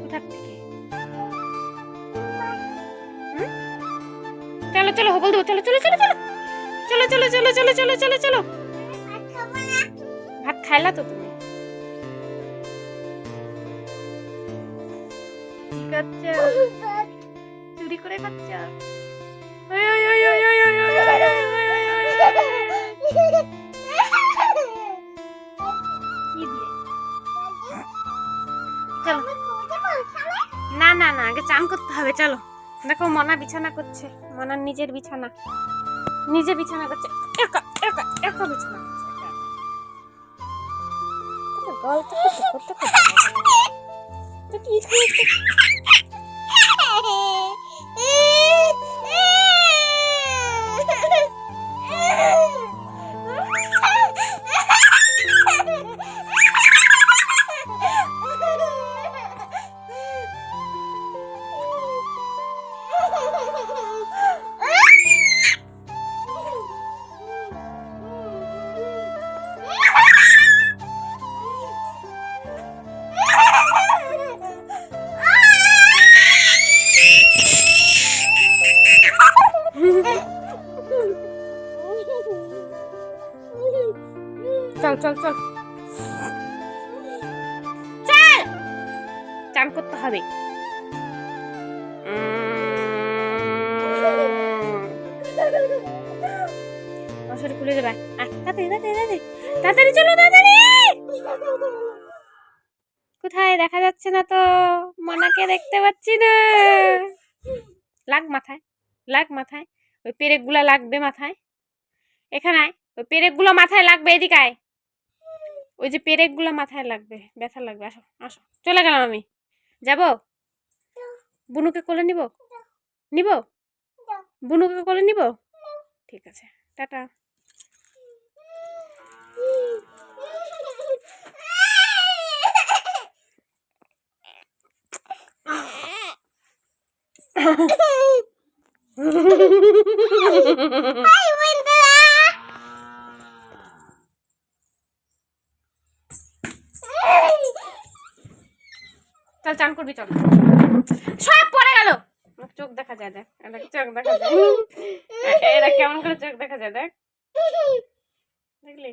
কোথার থেকে? চলো চলো হবল দেবো। চলো চলো চলো চলো। চলো চলো চলো চলো চলো চলো ভাত খাইলা তো তুমি? চুরি করে খাচ্ছ? না না না, আগে চান করতে হবে, চলো। দেখো, মনা বিছানা করছে। মনার নিজের বিছানা। নিজে বিছানা করছে। একা একা একা বিছানা করছে। গল্প করতে করতে চল চল চল। চল! চান করতে হবে। মশারি খুলে দেবে। তাড়াতাড়ি চলো, তাড়াতাড়ি! কোথায়? দেখা যাচ্ছে না তো। মনাকে দেখতে পাচ্ছি না। লাগ মাথায় লাগ মাথায়। ওই পেরেকগুলা লাগবে মাথায়। এখানে ওই পেরেকগুলো মাথায় লাগবে এদিকে আয়। ওই যে পেরেকগুলো মাথায় লাগবে, ব্যথা লাগবে। আসো আসো। চলে গেলাম আমি। যাব? বুনুকে কোলে নিব? নিব? বুনুকে কোলে নিব? ঠিক আছে। টাটা। চল চান করবি, চল। সব পড়ে গেল। চোখ দেখা যায়, দেখ। চোখ দেখা যায়? এরা কেমন করে চোখ দেখা যায়, দেখ। দেখলি?